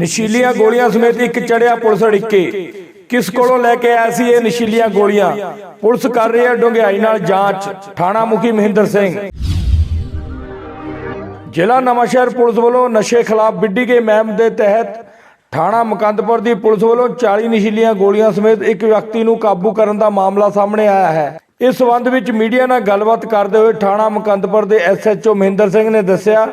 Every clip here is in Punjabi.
ਨਸ਼ੀਲੀਆਂ ਗੋਲੀਆਂ ਸਮੇਤ ਇੱਕ ਚੜਿਆ ਪੁਲਿਸ ਅੜਿੱਕੇ। ਕਿਸ ਕੋਲੋਂ ਲੈ ਕੇ ਆਇਆ ਸੀ ਇਹ ਨਸ਼ੀਲੀਆਂ ਗੋਲੀਆਂ? ਪੁਲਿਸ ਕਰ ਰਹੀ ਹੈ ਡੂੰਘਾਈ ਨਾਲ ਜਾਂਚ। ਥਾਣਾ ਮੁਖੀ ਮਹਿੰਦਰ ਸਿੰਘ। ਜ਼ਿਲ੍ਹਾ ਨਵਾਂਸ਼ਹਿਰ ਪੁਲਿਸ ਵੱਲੋਂ ਨਸ਼ੇ ਖਿਲਾਫ ਵਿੱਢੀ ਗਈ ਮੁਹਿੰਮ ਦੇ ਤਹਿਤ ਥਾਣਾ ਮੁਕੰਦਪੁਰ ਦੀ ਪੁਲਿਸ ਵੱਲੋਂ 40 ਨਸ਼ੀਲੀਆਂ ਗੋਲੀਆਂ ਸਮੇਤ ਇੱਕ ਵਿਅਕਤੀ ਨੂੰ ਕਾਬੂ ਕਰਨ ਦਾ ਮਾਮਲਾ ਸਾਹਮਣੇ ਆਇਆ ਹੈ। ਇਸ ਸਬੰਧ ਵਿੱਚ ਮੀਡੀਆ ਨਾਲ ਗੱਲਬਾਤ ਕਰਦੇ ਹੋਏ ਥਾਣਾ ਮੁਕੰਦਪੁਰ ਦੇ ਐਸਐਚਓ ਮਹਿੰਦਰ ਸਿੰਘ ਨੇ ਦੱਸਿਆ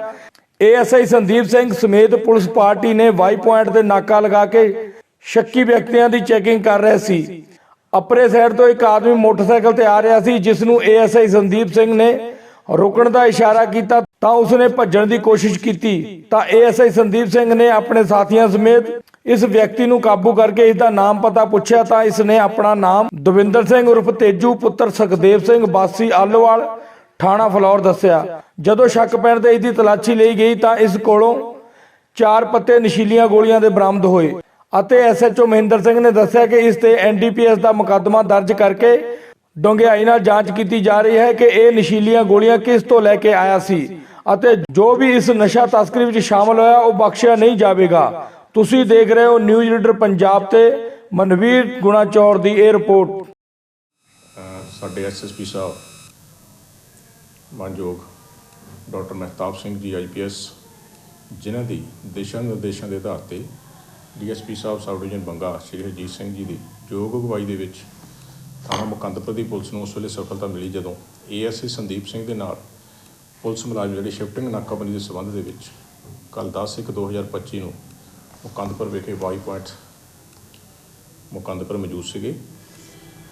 ਏਐਸਆਈ ਸੰਦੀਪ ਸਿੰਘ ਸਮੇਤ ਪੁਲਿਸ ਪਾਰਟੀ ਨੇ ਵਾਈ ਪੁਆਇੰਟ ਤੇ ਨਾਕਾ ਲਗਾ ਕੇ ਸ਼ੱਕੀ ਵਿਅਕਤੀਆਂ ਦੀ ਚੈਕਿੰਗ ਕਰ ਰਹੇ ਸੀ। ਅਪਰੇ ਸਾਈਡ ਤੋਂ ਇੱਕ ਆਦਮੀ ਮੋਟਰਸਾਈਕਲ ਤੇ ਆ ਰਿਹਾ ਸੀ, ਜਿਸ ਨੂੰ ਏਐਸਆਈ ਸੰਦੀਪ ਸਿੰਘ ਨੇ ਰੋਕਣ ਦਾ ਇਸ਼ਾਰਾ ਕੀਤਾ ਤਾਂ ਉਸਨੇ ਭੱਜਣ ਦੀ ਕੋਸ਼ਿਸ਼ ਕੀਤੀ। ਤਾਂ ਏਐਸਆਈ ਸੰਦੀਪ ਸਿੰਘ ਨੇ ਆਪਣੇ ਸਾਥੀਆਂ ਸਮੇਤ ਇਸ ਵਿਅਕਤੀ ਨੂੰ ਕਾਬੂ ਕਰਕੇ ਇਸ ਦਾ ਨਾਮ ਪਤਾ ਪੁੱਛਿਆ ਤਾਂ ਇਸ ਨੇ ਆਪਣਾ ਨਾਮ ਦਵਿੰਦਰ ਸਿੰਘ ਉਰਫ ਤੇਜੂ ਪੁੱਤਰ ਸੁਖਦੇਵ ਸਿੰਘ ਬਾਸੀ ਆਲੋਵਾਲ ਥਾਣਾ ਫਲੌਰ ਦੱਸਿਆ, ਜਦੋਂ ਸ਼ੱਕ ਪੈਣ ਤੇ ਇਸ ਦੀ ਤਲਾਸ਼ੀ ਲਈ ਗਈ ਤਾਂ ਇਸ ਕੋਲੋਂ ਚਾਰ ਪੱਤੇ ਨਸ਼ੀਲੀਆਂ ਗੋਲੀਆਂ ਦੇ ਬਰਾਮਦ ਹੋਏ ਅਤੇ ਐਸਐਚਓ ਮਹਿੰਦਰ ਸਿੰਘ ਨੇ ਦੱਸਿਆ ਕਿ ਇਸ ਤੇ ਐਨਡੀਪੀਐਸ ਦਾ ਮੁਕੱਦਮਾ ਦਰਜ ਕਰਕੇ ਡੂੰਘਾਈ ਨਾਲ ਜਾਂਚ ਕੀਤੀ ਜਾ ਰਹੀ ਹੈ ਕਿ ਇਹ ਨਸ਼ੀਲੀਆਂ ਗੋਲੀਆਂ ਕਿਸ ਤੋਂ ਲੈ ਕੇ ਆਇਆ ਸੀ ਅਤੇ ਜੋ ਵੀ ਇਸ ਨਸ਼ਾ ਤਸਕਰੀ ਵਿੱਚ ਸ਼ਾਮਲ ਹੋਇਆ, ਉਹ ਬਖਸ਼ਿਆ ਨਹੀਂ ਜਾਵੇਗਾ। ਤੁਸੀਂ ਦੇਖ ਰਹੇ ਹੋ ਨਿਊਜ਼ ਲੀਡਰ ਪੰਜਾਬ ਤੇ ਮਨਵੀਰ ਗੁਣਾ ਚੌਰ ਦੀ ਇਹ ਰਿਪੋਰਟ। ਸਾਡੇ ਐਸਐਸਪੀ ਸਾਹਿਬ ਮਾਨਯੋਗ ਡਾਕਟਰ ਮਹਿਤਾਬ ਸਿੰਘ ਜੀ ਆਈਪੀਐਸ ਜਿਨ੍ਹਾਂ ਦੀ ਦਿਸ਼ਾ ਨਿਰਦੇਸ਼ਾਂ ਦੇ ਆਧਾਰ ਤੇ DSP sahib sub division Banga Shri Harjit Singh ji ਦੀ ਯੋਗ ਅਗਵਾਈ ਦੇ ਵਿੱਚ ਥਾਣਾ ਮੁਕੰਦਪੁਰ ਦੀ ਪੁਲਿਸ ਨੂੰ ਉਸ ਵੇਲੇ ਸਫਲਤਾ ਮਿਲੀ ਜਦੋਂ ਏਐਸਏ ਸੰਦੀਪ ਸਿੰਘ ਦੇ ਨਾਲ ਪੁਲਿਸ ਮੁਲਾਜ਼ਮ ਜਿਹੜੇ ਸ਼ਿਫਟਿੰਗ ਨਾਕਾਬੰਦੀ ਦੇ ਸਬੰਧ ਦੇ ਵਿੱਚ ਕੱਲ 10/1/2025 ਨੂੰ ਮੁਕੰਦਪੁਰ ਵਿਖੇ ਵਾਈ ਪੁਆਇੰਟ ਮੁਕੰਦਪੁਰ ਮੌਜੂਦ ਸੀਗੇ।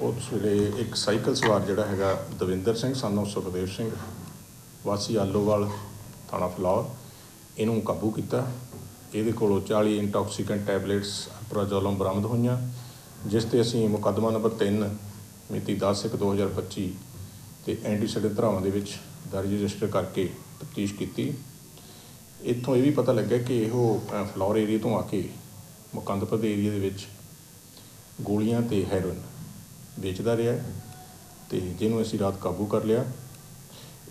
ਉਸ ਵੇਲੇ ਇੱਕ ਸਾਈਕਲ ਸਵਾਰ ਜਿਹੜਾ ਹੈਗਾ ਦਵਿੰਦਰ ਸਿੰਘ ਸਾਨੂੰ ਸੁਖਦੇਵ ਸਿੰਘ ਵਾਸੀ ਆਲੋਵਾਲ ਥਾਣਾ ਫਲੌਰ ਇਹਨੂੰ ਕਾਬੂ ਕੀਤਾ। ਇਹਦੇ ਕੋਲੋਂ 40 ਇੰਟੌਕਸੀਕੈਂਟ ਟੈਬਲੇਟਸ ਅਪਰਾਜੋਲਮ ਬਰਾਮਦ ਹੋਈਆਂ ਜਿਸ ਤੇ ਅਸੀਂ ਮੁਕੱਦਮਾ ਨੰਬਰ 3 ਮਿਤੀ 10/1/2025 ਤੇ ਐਂਟੀਸੈਡੈਂਟ ਧਰਾਵਾਂ ਦੇ ਵਿੱਚ ਦਰਜ ਰਜਿਸਟਰ ਕਰਕੇ ਤਫਤੀਸ਼ ਕੀਤੀ। ਇੱਥੋਂ ਇਹ ਵੀ ਪਤਾ ਲੱਗਿਆ ਕਿ ਇਹੋ ਅ, ਫਲੌਰ ਏਰੀਆ ਤੋਂ ਆ ਕੇ ਮੁਕੰਦਪੁਰ ਦੇ ਏਰੀਆ ਦੇ ਵਿੱਚ ਗੋਲੀਆਂ ਤੇ ਹੈਰੋਇਨ ਵੇਚਦਾ ਰਿਹਾ ਹੈ ਤੇ ਜਿਹਨੂੰ ਅਸੀਂ ਰਾਤ ਕਾਬੂ ਕਰ ਲਿਆ।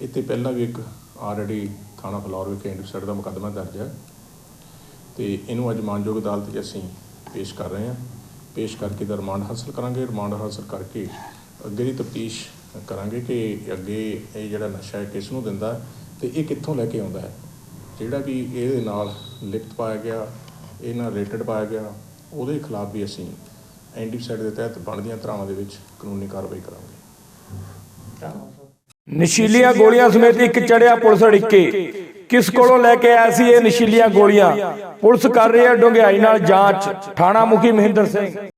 ਇੱਥੇ ਪਹਿਲਾਂ ਵੀ ਇੱਕ ਆਲਰੇਡੀ ਥਾਣਾ ਫਲੌਰ ਵਿਖੇ ਇੰਟਰਸੈਟ ਦਾ ਮੁਕੱਦਮਾ ਦਰਜ ਹੈ ਤੇ ਇਹਨੂੰ ਅੱਜ ਮਾਨਯੋਗ ਅਦਾਲਤ 'ਚ ਅਸੀਂ ਪੇਸ਼ ਕਰ ਰਹੇ ਹਾਂ। ਪੇਸ਼ ਕਰਕੇ ਦਾ ਰਿਮਾਂਡ ਹਾਸਲ ਕਰਾਂਗੇ। ਰਿਮਾਂਡ ਹਾਸਲ ਕਰਕੇ ਅੱਗੇ ਦੀ ਤਫਤੀਸ਼ ਕਰਾਂਗੇ ਕਿ ਅੱਗੇ ਇਹ ਜਿਹੜਾ ਨਸ਼ਾ ਹੈ ਕਿਸ ਨੂੰ ਦਿੰਦਾ ਹੈ ਤੇ ਇਹ ਕਿੱਥੋਂ ਲੈ ਕੇ ਆਉਂਦਾ ਹੈ। ਜਿਹੜਾ ਵੀ ਇਹਦੇ ਨਾਲ ਲਿਪਤ ਪਾਇਆ ਗਿਆ, ਇਹ ਨਾਲ ਰਿਲੇਟਡ ਪਾਇਆ ਗਿਆ, ਉਹਦੇ ਖਿਲਾਫ ਵੀ ਅਸੀਂ ਐਂਟੀਸਾਈਡ ਦੇ ਤਹਿਤ ਬਣਦੀਆਂ ਧਾਰਾਵਾਂ ਦੇ ਵਿੱਚ ਕਾਨੂੰਨੀ ਕਾਰਵਾਈ ਕਰਾਂਗੇ। ਨਸ਼ੀਲੀਆਂ ਗੋਲੀਆਂ ਸਮੇਤ ਇੱਕ ਚੜਿਆ ਪੁਲਿਸ ਅੜਿੱਕੇ। ਕਿਸ ਕੋਲੋਂ ਲੈ ਕੇ ਆਇਆ ਸੀ ਇਹ ਨਸ਼ੀਲੀਆਂ ਗੋਲੀਆਂ? ਪੁਲਿਸ ਕਰ ਰਹੀ ਹੈ ਡੂੰਘਾਈ ਨਾਲ ਜਾਂਚ। ਥਾਣਾ ਮੁਖੀ ਮਹਿੰਦਰ ਸਿੰਘ।